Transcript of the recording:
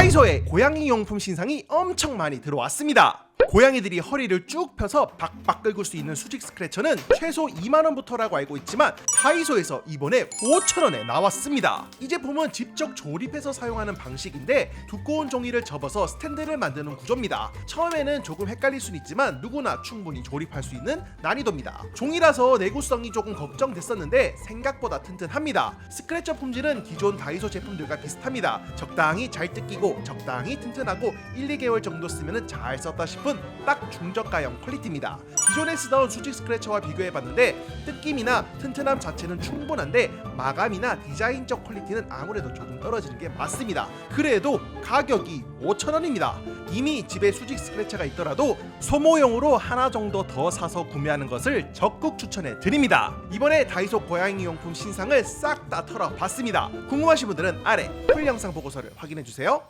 다이소에 고양이 용품 신상이 엄청 많이 들어왔습니다. 고양이들이 허리를 쭉 펴서 박박 긁을 수 있는 수직 스크래처는 최소 2만원부터라고 알고 있지만 다이소에서 이번에 5천원에 나왔습니다. 이 제품은 직접 조립해서 사용하는 방식인데 두꺼운 종이를 접어서 스탠드를 만드는 구조입니다. 처음에는 조금 헷갈릴 수는 있지만 누구나 충분히 조립할 수 있는 난이도입니다. 종이라서 내구성이 조금 걱정됐었는데 생각보다 튼튼합니다. 스크래처 품질은 기존 다이소 제품들과 비슷합니다. 적당히 잘 뜯기고 적당히 튼튼하고 1, 2개월 정도 쓰면 잘 썼다 싶은 딱 중저가형 퀄리티입니다. 기존에 쓰던 수직 스크래처와 비교해봤는데 뜯김이나 튼튼함 자체는 충분한데 마감이나 디자인적 퀄리티는 아무래도 조금 떨어지는 게 맞습니다. 그래도 가격이 5,000원입니다. 이미 집에 수직 스크래처가 있더라도 소모용으로 하나 정도 더 사서 구매하는 것을 적극 추천해 드립니다. 이번에 다이소 고양이 용품 신상을 싹 다 털어봤습니다. 궁금하신 분들은 아래 풀 영상 보고서를 확인해 주세요.